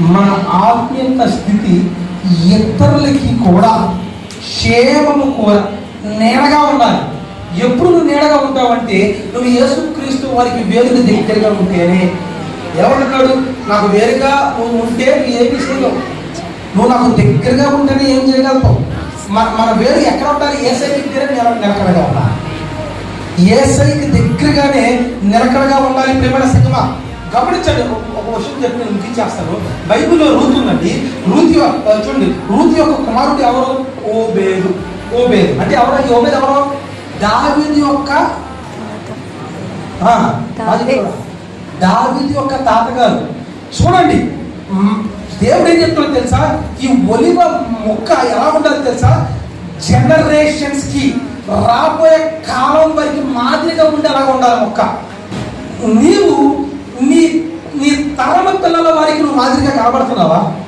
మన ఆత్మీయత స్థితి ఇతరులకి కూడా క్షేమము కూడా నీడగా ఉండాలి. ఎప్పుడు నువ్వు నీడగా ఉంటావంటే నువ్వు యేసుక్రీస్తు వారికి వేరుగా దగ్గరగా ఉంటేనే. ఎవరున్నాడు నాకు వేరుగా నువ్వు ఉంటే నువ్వు ఏమి చేయలేవు. నువ్వు నాకు దగ్గరగా ఉంటేనే ఏం చేయగలుగుతావు? మన మన వేరు ఎక్కడ ఉండాలి? ఏ దగ్గర నిలకడగా ఉండాలి. ఏ దగ్గరగానే నిలకడగా ఉండాలి ప్రేమ సంగమా గమనించండి ఒక- విషయం చెప్పి నేను ముగించేస్తాను బైబిల్లో రూతు ఉందండి. రూతి చూడండి రూతి యొక్క కుమారుడు ఎవరు? ఓబేదు. ఓబేదు. అంటే ఎవరు? ఓబేదు ఎవరు? దావీదు యొక్క. దావీదు యొక్క తాతగారు. చూడండి దేవుడు ఏం చెప్తున్నాడు తెలుసా? ఈ ఒలివ మొక్క ఎలా ఉండాలి తెలుసా? జనరేషన్స్కి రాబోయే కాలం వరకు మాదిరిగా ఉండేలాగా ఉండాలి మొక్క. నీవు నీ నీ తరమ పిల్లల వారికి నువ్వు మాదిరిగా కనబడుతున్నావా?